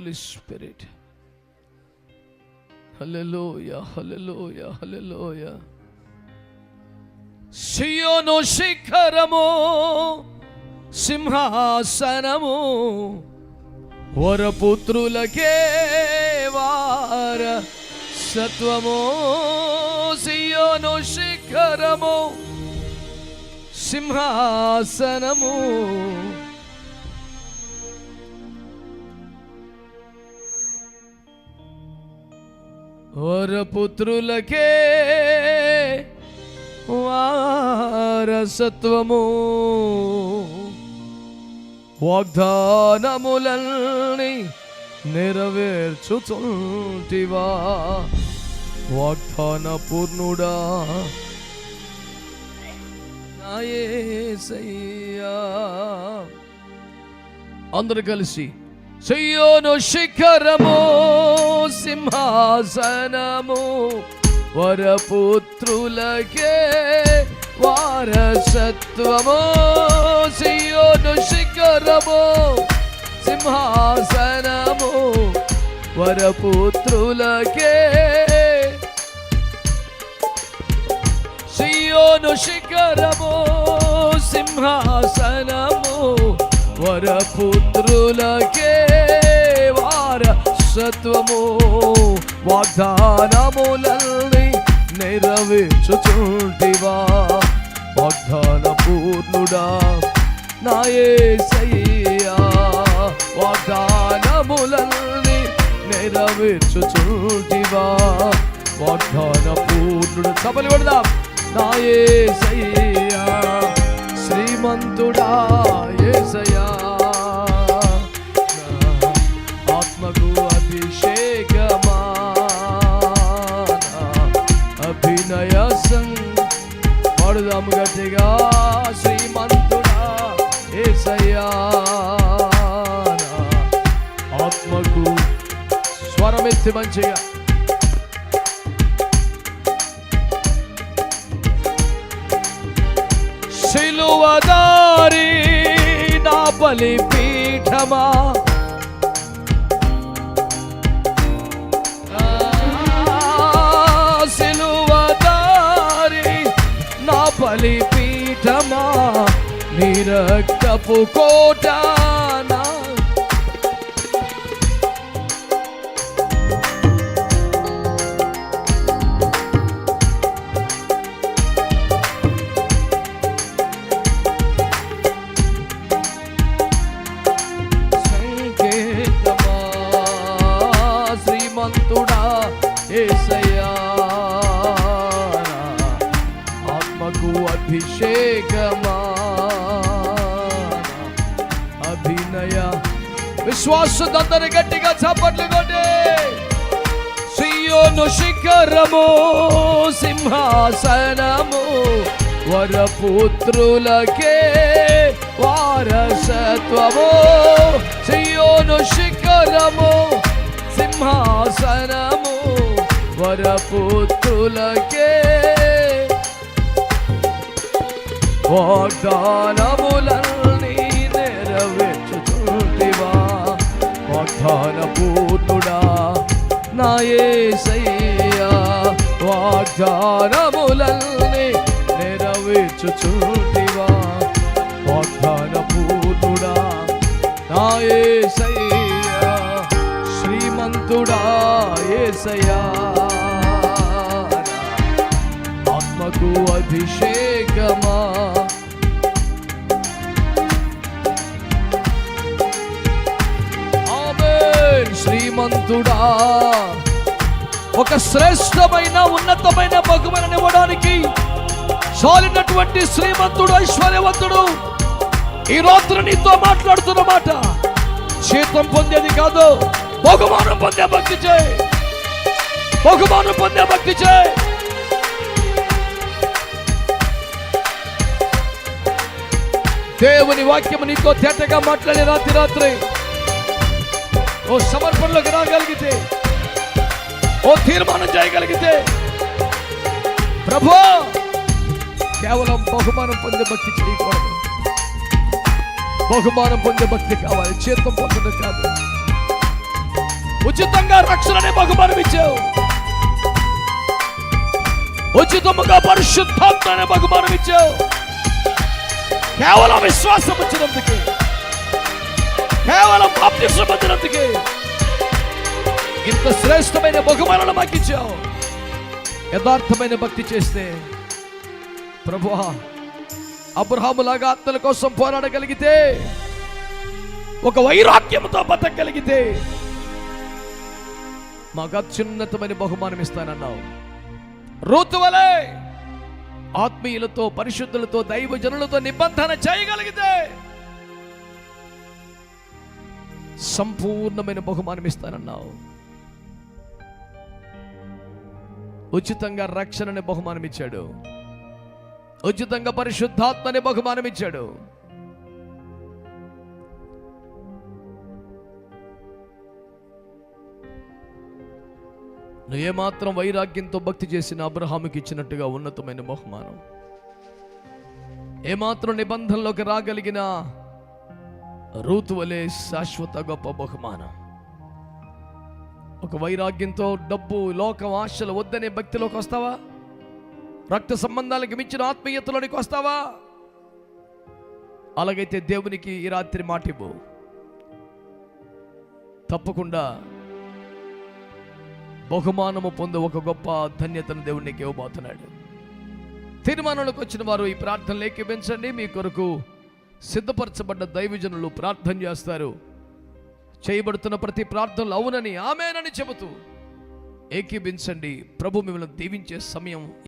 Holy Spirit. Hallelujah, hallelujah, hallelujah. సియోను శిఖరము సింహాసనము వరపుత్రులకే వార సత్వము సియోను శిఖరము సింహాసనము వరపుత్రులకే వారసత్వము వాగ్దానములన్నీ నెరవేర్చుచుంటివా? వాగ్దాన పూర్ణుడా అందరు కలిసి చెయ్యోను శిఖరము. సింహాసనము వరపుత్రులకే వారసత్వము. సియోను శిఖరము సింహాసనము వరపుత్రులకే. సియోను శిఖరము సింహాసనము వరపుత్రులకే. వారసత్వము వాగ్దానములల్ని నెరవేర్చుచుంటివా? వాగ్దాన పూర్ణుడా నాయసయ్యా వాగ్దానములల్ని నెరవేర్చుచుంటివా? వాగ్దాన పూర్ణుడు సభలు కొడదాం నాయసయ్యా శ్రీమంతుడా ఏసయ్యా. శ్రీమంతుడా ఏసయ్యా ఆత్మకు స్వరమెత్తి మంచిగా. సిలువదారి నా బలి పీఠమా నిరక్తపు కోట నా శ్రీమంతుడా ఏసయ్యా. ఆత్మకు అభిషేకమా అభినయ విశ్వాసదందరి గట్టిగా చప్పట్లు కొట్టే సియోను శిఖరము సింహాసనము వరపుత్రులకే వారసత్వము సియోను శిఖరము సింహాసనము వరపుత్రులకే వాగ్దానములన్నీ నెరవేర్చుతుంటివా వాగ్దాన పూర్ణుడా నా యేసయ్యా వాగ్దానములన్నీ నెరవేర్చుచుంటివా. వాగ్దాన పూర్ణుడా నా యేసయ్యా శ్రీమంతుడా ఏసయ్యా. ఆత్మకు అభిషేకమా. శ్రీమంతుడా ఒక శ్రేష్టమైన ఉన్నతమైన బహుమని ఇవ్వడానికి చాలినటువంటి శ్రీమంతుడు ఐశ్వర్యవంతుడు ఈ రాత్రి నీతో మాట్లాడుతున్న మాట. జీతం పొందేది కాదు బహుమానం పొందే భక్తి చేయి. బహుమానం పొందే భక్తి చేయి. దేవుని వాక్యము నీతో తేటగా మాట్లాడే రాత్రి రాత్రి ఓ సమర్పణలోకి రాగలిగితే ఓ తీర్మానం చేయగలిగితే ప్రభు కేవలం బహుమానం పొందే భక్తి చేయకూడదు బహుమానం పొందే భక్తి కావాలి చేతం పొందడం కాదు ఉచితంగా రక్షణని బహుమానం ఇచ్చావు ఉచితముగా పరిశుద్ధాత్మని బహుమానం ఇచ్చావు కేవలం విశ్వాసం వచ్చినందుకే కేవలం బాప్తిసం పొందినందుకే. ఇంత శ్రేష్టమైన బహుమానాలు మాకు ఇచ్చావు. యథార్థమైన భక్తి చేస్తే ప్రభువా అబ్రహాములాగా ఆత్మల కోసం పోరాడగలిగితే ఒక వైరాగ్యంతో బతకగలిగితే మాకు అత్యున్నతమైన బహుమానం ఇస్తానన్నావు. రూతు ఆత్మీయులతో పరిశుద్ధులతో దైవజనులతో నిబంధన చేయగలిగితే సంపూర్ణమైన బహుమానం ఇస్తానన్నావు. ఉచితంగా రక్షణని బహుమానం ఇచ్చాడు ఉచితంగా పరిశుద్ధాత్మని బహుమానం ఇచ్చాడు నువ్వు ఏమాత్రం వైరాగ్యంతో భక్తి చేసిన అబ్రహాముకి ఇచ్చినట్టుగా ఉన్నతమైన బహుమానం. ఏమాత్రం నిబంధనలోకి రాగలిగిన రూతు వలె శాశ్వత గొప్ప బహుమానం. ఒక వైరాగ్యంతో డబ్బు లోకం ఆశలు వద్దనే భక్తిలోకి వస్తావా? రక్త సంబంధాలకు మించిన ఆత్మీయతలోనికి వస్తావా? అలాగైతే దేవునికి ఈ రాత్రి మాటివ్వు తప్పకుండా బహుమానము పొందు ఒక గొప్ప ధన్యతను దేవునికి ఇవ్వబోతున్నాడు. తీర్మానంలోకి వచ్చిన వారు ఈ ప్రార్థనలు ఏకీపించండి మీ కొరకు సిద్ధపరచబడ్డ దైవజనులు ప్రార్థన చేస్తారు. చేయబడుతున్న ప్రతి ప్రార్థనలు అవునని ఆమెనని చెబుతూ ఏకీభించండి. ప్రభు మిమ్మల్ని దీవించే సమయం